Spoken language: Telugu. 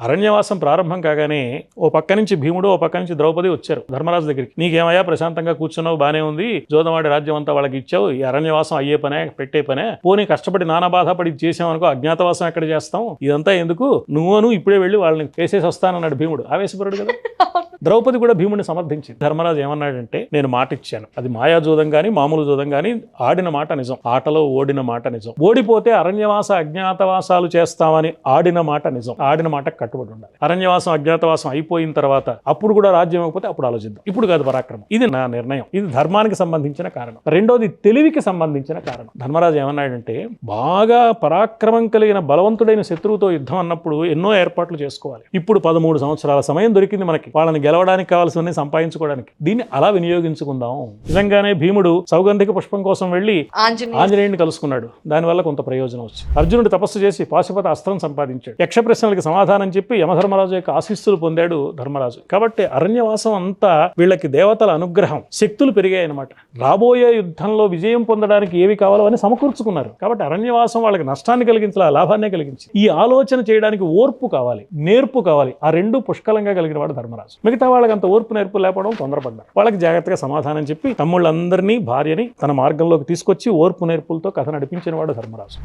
అరణ్యవాసం ప్రారంభం కాగానే ఓ పక్క నుంచి భీముడు ఓ పక్క నుంచి ద్రౌపది వచ్చారు ధర్మరాజు దగ్గరికి. నీకేమయ్యా? ప్రశాంతంగా కూర్చున్నావు బానే ఉంది. జోదమాడి రాజ్యం అంతా వాళ్ళకి ఇచ్చావు. ఈ అరణ్యవాసం అయ్యే పనే పెట్టే పనే. పోనీ కష్టపడి నానా బాధపడి చేసామనుకో అజ్ఞాతవాసం ఎక్కడ చేస్తాం? ఇదంతా ఎందుకు? నువ్వును ఇప్పుడే వెళ్ళి వాళ్ళని వేసేసి వస్తానన్నాడు భీముడు. ఆవేశపరుడు కదా. ద్రౌపది కూడా భీముడిని సమర్థించింది. ధర్మరాజు ఏమన్నాడంటే నేను మాట ఇచ్చాను. అది మాయాజూదం కానీ మామూలు జూదం కానీ ఆడిన మాట నిజం. ఆటలో ఓడిన మాట నిజం. ఓడిపోతే అరణ్యవాస అజ్ఞాతవాసాలు చేస్తామని ఆడిన మాట నిజం. ఆడిన మాట కట్టుబడి ఉండాలి. అరణ్యవాసం అజ్ఞాతవాసం అయిపోయిన తర్వాత అప్పుడు కూడా రాజ్యం ఇవ్వకపోతే అప్పుడు ఆలోచిద్దాం. ఇప్పుడు కాదు పరాక్రమం. ఇది నా నిర్ణయం. ఇది ధర్మానికి సంబంధించిన కారణం. రెండోది తెలివికి సంబంధించిన కారణం. ధర్మరాజు ఏమన్నాడంటే బాగా పరాక్రమం కలిగిన బలవంతుడైన శత్రువుతో యుద్ధం అన్నప్పుడు ఎన్నో ఏర్పాట్లు చేసుకోవాలి. ఇప్పుడు పదమూడు సంవత్సరాల సమయం దొరికింది మనకి. వాళ్ళని గెలవడానికి కావాల్సినవి సంపాదించుకోవడానికి. దీన్ని అలా వినియోగించుకుందాం. నిజంగానే భీముడు సౌగంధిక పుష్పం కోసం వెళ్ళి ఆంజనేయ ఆంజనేయుడిని కలుసుకున్నాడు. దానివల్ల కొంత ప్రయోజనం వచ్చింది. అర్జునుడు తపస్సు చేసి పాశుపత అస్త్రం సంపాదించాడు. యక్ష ప్రశ్నలకు సమాధానం చెప్పి యమధర్మరాజు యొక్క ఆశీస్సులు పొందాడు ధర్మరాజు. కాబట్టి అరణ్యవాసం అంతా వీళ్ళకి దేవతల అనుగ్రహం శక్తులు పెరిగాయి అనమాట రాబోయే యుద్ధంలో విజయం పొందడానికి ఏవి కావాలో అని సమకూర్చుకున్నారు. కాబట్టి అరణ్యవాసం వాళ్ళకి నష్టాన్ని కలిగించాల లాభాన్ని కలిగించి ఈ ఆలోచన చేయడానికి ఓర్పు కావాలి నేర్పు కావాలి. ఆ రెండు పుష్కలంగా కలిగిన వాడు ధర్మరాజు. మిగతా వాళ్ళకి అంత ఓర్పు నేర్పు లేకపోవడం తొందరపడ్డారు. వాళ్ళకి జాగ్రత్తగా సమాధానం చెప్పి తమ్ముళ్ళందరినీ భార్యని తన మార్గంలోకి తీసుకొచ్చి ఓర్పు నేర్పులతో కథ నడిపించిన వాడు ధర్మరాజు.